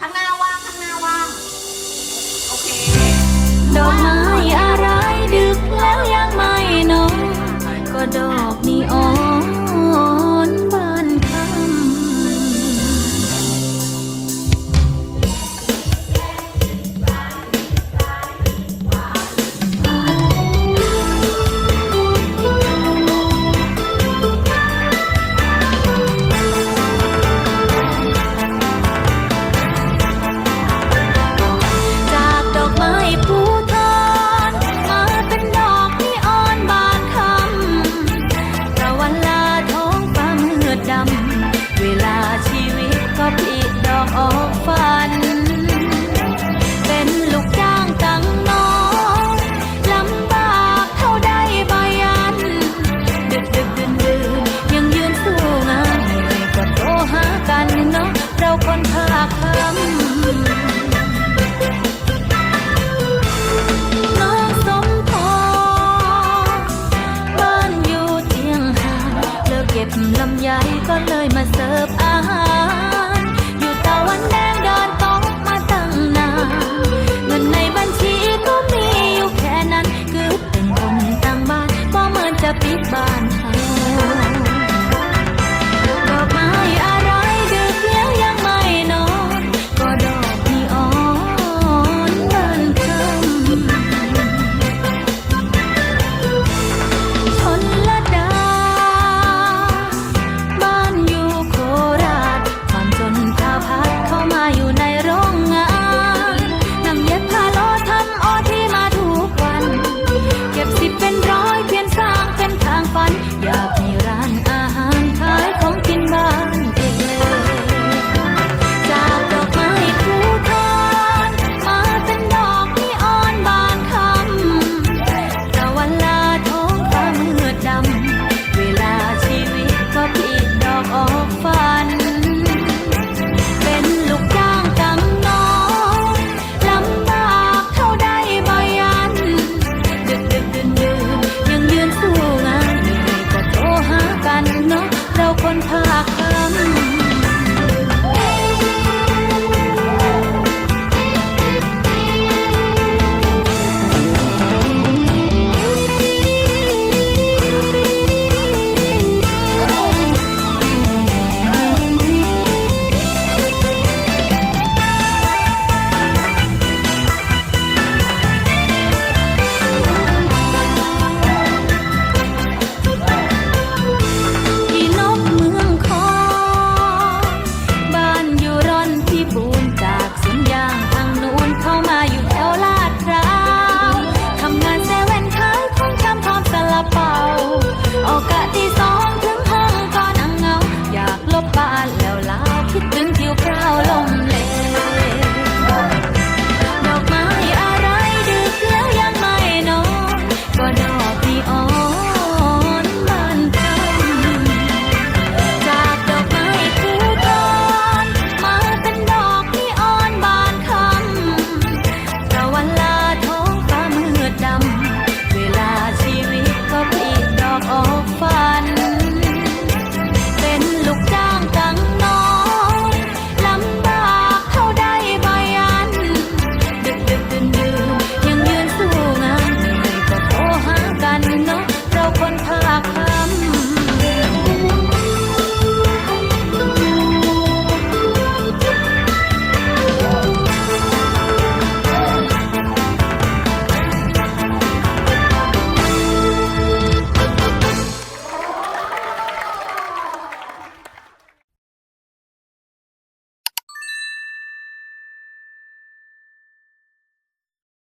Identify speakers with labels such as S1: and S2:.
S1: ข้างหน้าว่างข้างหน้าว่าง โอเค
S2: ดอกไม้อะไรดึกแล้วยังไม่นอนก็ดอกนีออน อีกดอกออกฟัน